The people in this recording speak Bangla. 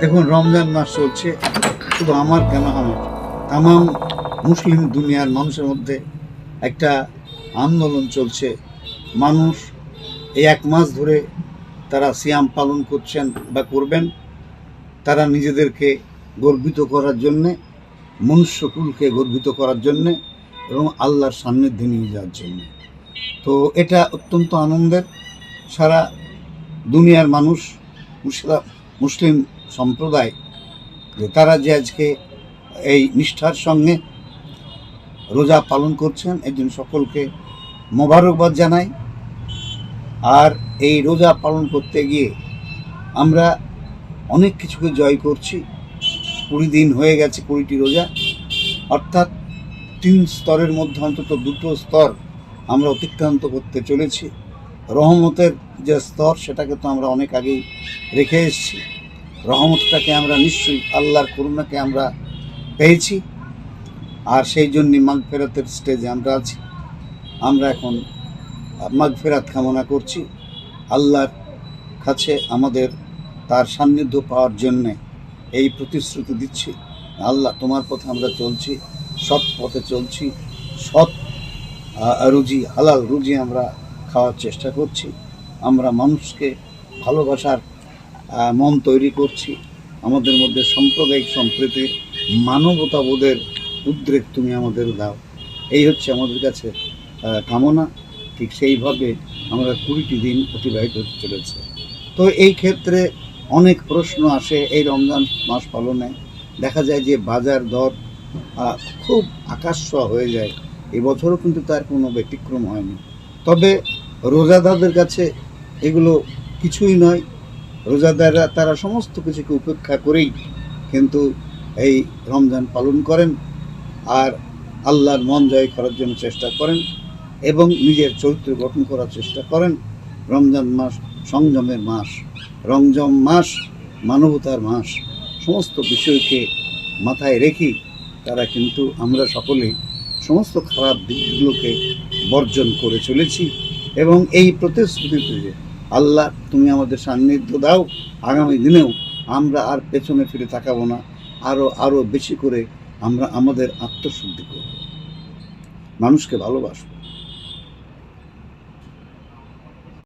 দেখুন, রমজান মাস চলছে, শুধু আমার কেন আমার? তাম মুসলিম দুনিয়ার মানুষের মধ্যে একটা আন্দোলন চলছে। মানুষ এই এক মাস ধরে তারা সিয়াম পালন করছেন বা করবেন। তারা নিজেদেরকে গর্বিত করার জন্যে মনুষ্যকুলকে গর্বিত করার জন্যে এবং আল্লাহর সান্নিধ্যে নিয়ে যাওয়ার জন্যে। তো এটা অত্যন্ত আনন্দের। সারা দুনিয়ার মানুষ, মুসলা- মুসলিম সম্প্রদায় যে তারা যে আজকে এই নিষ্ঠার সঙ্গে রোজা পালন করছেন। একজন সকলকে মোবারকবাদ জানাই। আর এই রোজা পালন করতে গিয়ে আমরা অনেক কিছুকে জয় করছি। কুড়ি দিন হয়ে গেছে, কুড়িটি রোজা। অর্থাৎ তিন স্তরের মধ্যে অন্তত দুটো স্তর আমরা অতিক্রান্ত করতে চলেছি। রহমতের যে স্তর, সেটাকে তো আমরা অনেক আগেই রেখে এসেছি। রহমতটাকে আমরা নিশ্চয়ই আল্লাহর করুণাকে আমরা পেয়েছি। আর সেই জন্যে মাঘ ফেরাতের স্টেজে আমরা আছি। আমরা এখন মাঘ ফেরাত কামনা করছি আল্লাহর কাছে আমাদের তার সান্নিধ্য পাওয়ার জন্যে এই প্রতিশ্রুতি দিচ্ছি। আল্লাহ, তোমার পথে আমরা চলছি, সৎ পথে চলছি, সৎ রুজি, হালাল রুজি আমরা খাওয়ার চেষ্টা করছি। আমরা মানুষকে ভালোবাসার মন তৈরি করছি। আমাদের মধ্যে সাম্প্রদায়িক সম্প্রীতির মানবতাবোধের উদ্রেক তুমি আমাদের দাও। এই হচ্ছে আমাদের কাছে কামনা। ঠিক সেইভাবে আমরা কুড়িটি দিন অতিবাহিত হতে চলেছে। তো এই ক্ষেত্রে অনেক প্রশ্ন আসে এই রমজান মাস পালনে। দেখা যায় যে বাজার দর খুব আকাশ হয়ে যায়। এবছরও কিন্তু তার কোনো ব্যতিক্রম হয়নি। তবে রোজাদারদের কাছে এগুলো কিছুই নয়। রোজাদাররা তারা সমস্ত কিছুকে উপেক্ষা করেই কিন্তু এই রমজান পালন করেন আর আল্লাহর মন জয় করার জন্য চেষ্টা করেন এবং নিজের চরিত্র গঠন করার চেষ্টা করেন। রমজান মাস সংযমের মাস, রমজান মাস মানবতার মাস, সমস্ত বিষয়কে মাথায় রেখেই তারা কিন্তু আমরা সকলেই সমস্ত খারাপ দিকগুলোকে বর্জন করে চলেছি এবং এই প্রতিশ্রুতিতে যে আল্লাহ, তুমি আমাদের সান্নিধ্য দাও, আগামী দিনেও আমরা আর পেছনে ফিরে তাকাবো না। আরও আরও বেশি করে আমরা আমাদের আত্মশুদ্ধি করব। মানুষকে ভালোবাসবো।